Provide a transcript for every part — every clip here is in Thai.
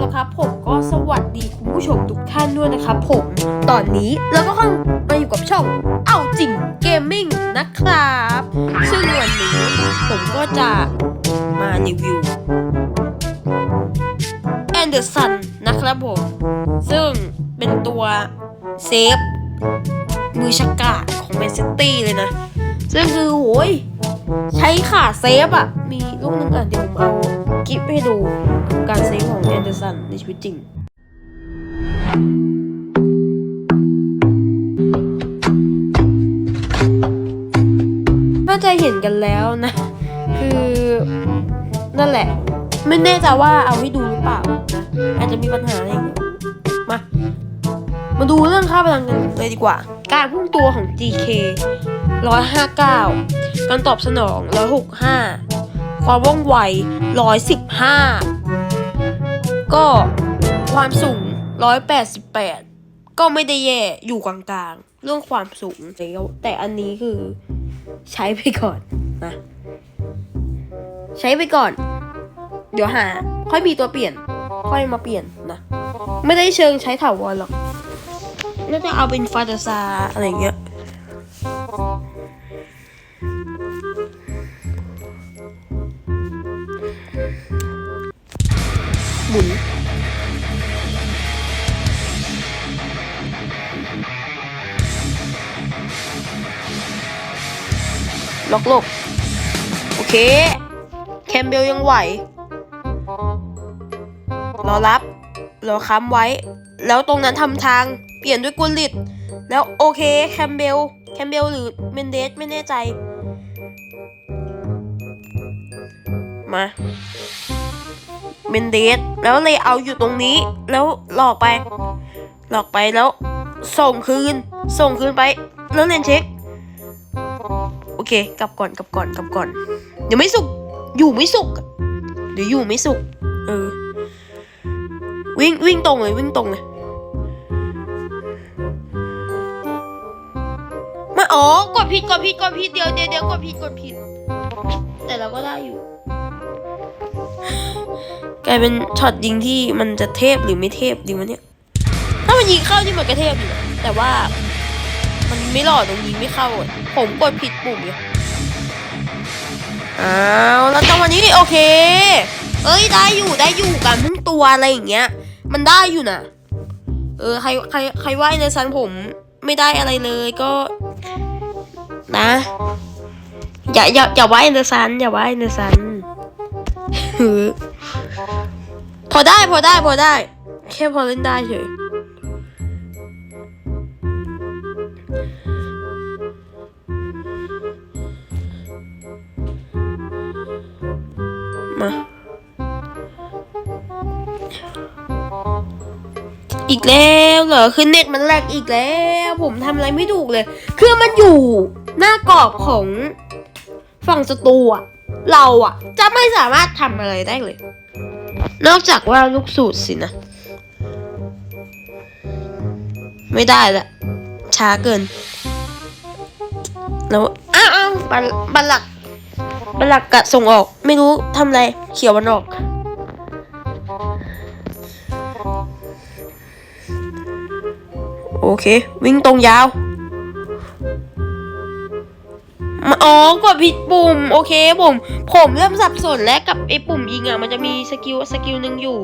แล้วครับผมก็สวัสดีคุณผู้ชมทุกท่านด้วยนะครับผมตอนนี้เราก็เข้ามาอยู่กับช่องเอาจริงเกมมิ่งนะครับ ซึ่งวันนี้ผมก็จะมารีวิวแอนเดอร์สันนะครับผม ซึ่งเป็นตัวเซฟมือชักกาดของแมนซิตี้เลยนะ ซึ่งคือโหยใช้ขาเซฟอะมีลูกหนึงอะเดี๋ยวผมเอา คลิปให้ดูการเซฟของแอนเดอร์สันในชีวิตจริงน่าจะเห็นกันแล้วนะ คือนั่นแหละ ไม่แน่ใจว่าเอาให้ดูหรือเปล่านะอาจจะมีปัญหาอะไรอย่างเงี้ยมา มาดูเรื่องค่าพลังกันเลยดีกว่า การพุ่งตัวของ GK 159 การตอบสนอง 165 ความว่องไว 115 ก็ความสูง 188 ก็ไม่ได้แย่อยู่กลางๆ เรื่องความสูงแล้วแต่อันนี้คือใช้ไปก่อนนะใช้ไปก่อน เดี๋ยวหา ค่อยมีตัวเปลี่ยน ค่อยมาเปลี่ยนนะ ไม่ได้เชิงใช้ถาวรหรอกน่าจะเอาเป็นฟาตาซาอะไรเงี้ย หมุน ล็อกโลก โอเค แคมเบลยังไหว รอรับ รอค้ำไว้ แล้วตรงนั้นทำทาง เปลี่ยนด้วยกุลิต แล้วโอเค แคมเบล แคมเบลหรือเมนเดสไม่แน่ใจ มา เมนเดสแล้วเลยเอาอยู่ตรงนี้ แล้วหลอกไป หลอกไปแล้ว ส่งคืน ส่งคืนไป แล้วเลนเช็ค โอเค กลับก่อนกลับก่อนกลับก่อน เดี๋ยวไม่สุก อยู่ไม่สุก เดี๋ยวอยู่ไม่สุก เออ วิ่งวิ่งตรงเลยวิ่งตรงเลยมาอ๋อกดผิดกดผิดกดผิดเดี๋ยวเดี๋ยวเดี๋ยวกดผิดกดผิด แต่เราก็ได้อยู่ กลายเป็นช็อตยิงที่มันจะเทพหรือไม่เทพดีวะเนี่ย ถ้ามันยิงเข้านี่มันก็เทพอยู่แต่ว่ามันไม่หลอดตรงยิงไม่เข้าอะผมกดผิดปุ่มไงอ้าวแล้วจังหวะนี้โอเค เอ้ยได้อยู่ได้อยู่การพุ่งตัวอะไรอย่างเงี้ย มันได้อยู่นะเออใครใครใครว่าในซันผมไม่ได้อะไรเลยก็ นะ อย่าอย่าอย่าว่าในซันอย่าว่าในซัน พอได้พอได้พอได้ แค่พอเล่นได้เฉยมาอีกแล้วเหรอคือเน็ตมันแลกอีกแล้ว ผมทำอะไรไม่ถูกเลย คือมันอยู่หน้ากรอบของฝั่งศัตรูอะ เราอะจะไม่สามารถทำอะไรได้เลย นอกจากว่าลูกสูตรสินะ ไม่ได้ละช้าเกิน แล้วอ้าวอ้าวบัลบัลลักบัลลักกะส่งออก ไม่รู้ทำอะไร เขียวมันออกโอเค วิ่งตรงยาว อ๋อกดผิดปุ่ม โอเคผม ผมเริ่มสับสนแล้วกับไอ้ปุ่มยิงอะ มันจะมีสกิลสกิลหนึ่งอยู่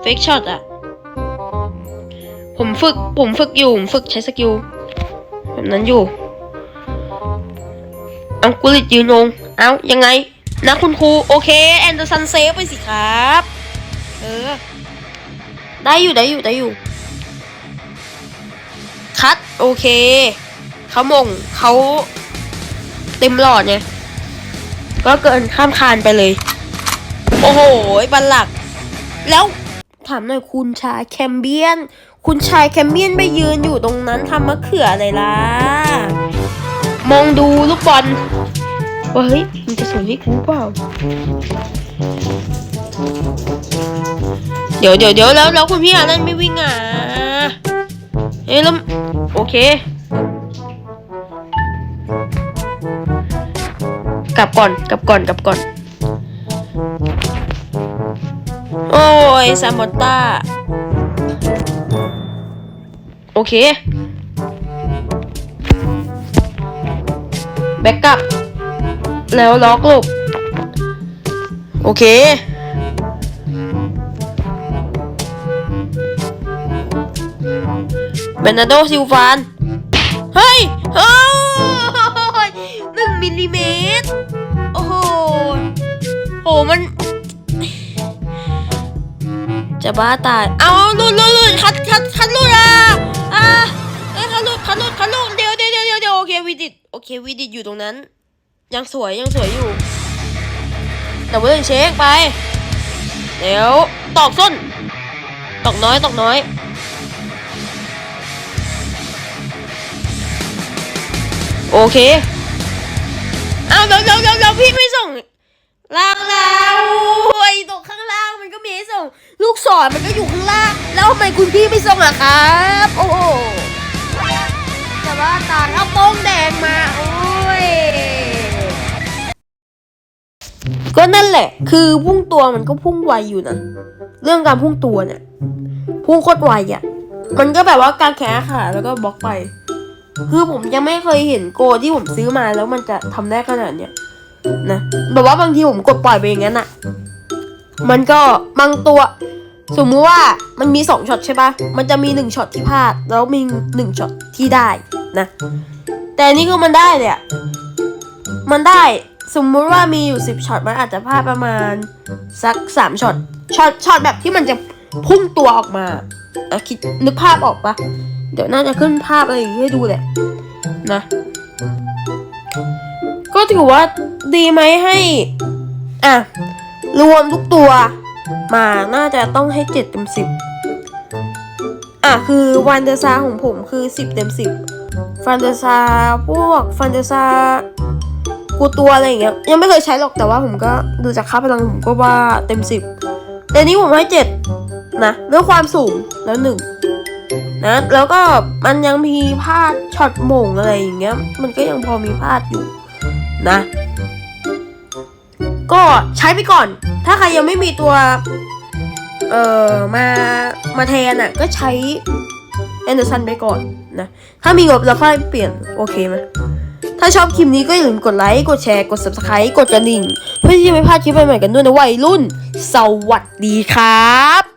เฟกช็อตอะ ผมฝึก ผมฝึกอยู่ ผมฝึกใช้สกิลแบบนั้นอยู่ เอากุลิตยืนลง เอายังไง นะคุณครู โอเค แอนเดอร์สันเซฟไปสิครับ เออ ได้อยู่ ได้อยู่ ได้อยู่ คัด โอเค เขามงเขา เต็มหลอดไงก็เกินข้ามคานไปเลย โอ้โหบัลลัก แล้วถามหน่อยคุณชายแคมเบียน คุณชายแคมเบียนไปยืนอยู่ตรงนั้นทำมะเขืออะไรล่ะ มองดูลูกบอลว่าเฮ้ยมันจะสวยให้กูเปล่า เดี๋ยวเดี๋ยวเดี๋ยวแล้วแล้วคุณพี่อานั่นไม่วิ่งอะ เอ้ยแล้วโอเค กลับก่อนกลับก่อนกลับก่อน โอ้ยซามอนต้า โอเค แบ็กกลับ แล้วล็อกหลบโอเคเบนนาโดซิลฟาน เฮ้ย เฮ้ย มิลลิเมตร โอ้โห โหมัน จะบ้าตาย เอาหลุดหลุดหลุดคัดคัดคัดหลุดอะอะเอ้ยคัดหลุดคัดหลุดคัดหลุดเดี๋ยวเดี๋ยวเดี๋ยวเดี๋ยวโอเควีดิตโอเควีดิตอยู่ตรงนั้น ยังสวยยังสวยอยู่แต่เรื่องเช็คไป เดี๋ยว ตอกส้น ตอกน้อย ตอกน้อยโอเค เอาเดี๋ยวเดี๋ยวเดี๋ยวเดี๋ยวพี่ไม่ส่งล่างแล้วโอ้ยตกข้างล่างมันก็มีให้ส่ง ลูกศรมันก็อยู่ข้างล่าง แล้วทำไมคุณพี่ไม่ส่งอะครับ โอ้โหแต่ว่าตาเอาโป้งแดงมา โอ้ย ก็นั่นแหละ คือพุ่งตัวมันก็พุ่งไวอยู่นะ เรื่องการพุ่งตัวเนี่ย พุ่งโคตรไวอะ มันก็แบบว่าการแขนขาแล้วก็บล็อกไป คือผมยังไม่เคยเห็นโกที่ผมซื้อมาแล้วมันจะทำได้ขนาดเนี้ยนะแบบว่าบางทีผมกดปล่อยไปอย่างนั้นอะมันก็บางตัว สมมุติว่ามันมีสองช็อตใช่ปะมันจะมีหนึ่งช็อตที่พลาดแล้วมีหนึ่งช็อตที่ได้นะ แต่นี่คือมันได้เลยอะมันได้สมมุติว่ามีอยู่สิบช็อตมันอาจจะพลาดประมาณสักสามช็อตช็อตช็อตแบบที่มันจะพุ่งตัวออกมาคิดนึกภาพออกปะ เดี๋ยวน่าจะขึ้นภาพอะไรอย่างงี้ให้ดูแหละนะ ก็ถือว่าดีไหมให้อะรวมทุกตัว มาน่าจะต้องให้เจ็ดเต็มสิบอะคือวันเดอร์ซาของผมคือสิบเต็มสิบฟันเดอร์ซาพวกฟันเดอร์ซากูตัวอะไรอย่างเงี้ยยังไม่เคยใช้หรอกแต่ว่าผมก็ดูจากค่าพลังผมก็ว่าเต็มสิบแต่นี้ผมให้เจ็ดนะด้วยความสูงแล้วหนึ่ง นะ แล้วก็มันยังมีพลาดช็อตโมงอะไรอย่างเงี้ย มันก็ยังพอมีพลาดอยู่นะ ก็ใช้ไปก่อน ถ้าใครยังไม่มีตัว เอ่อ มา มาแทนอะ ก็ใช้แอนเดอร์สันไปก่อนนะ ถ้ามีงบแล้วค่อยเปลี่ยน โอเคไหมถ้าชอบคลิปนี้ก็อย่าลืมกดไลค์ กดแชร์ กด subscribe กดกระดิ่ง เพื่อที่จะไม่พลาดคลิปใหม่ๆกันด้วยนะวัยรุ่น สวัสดีครับ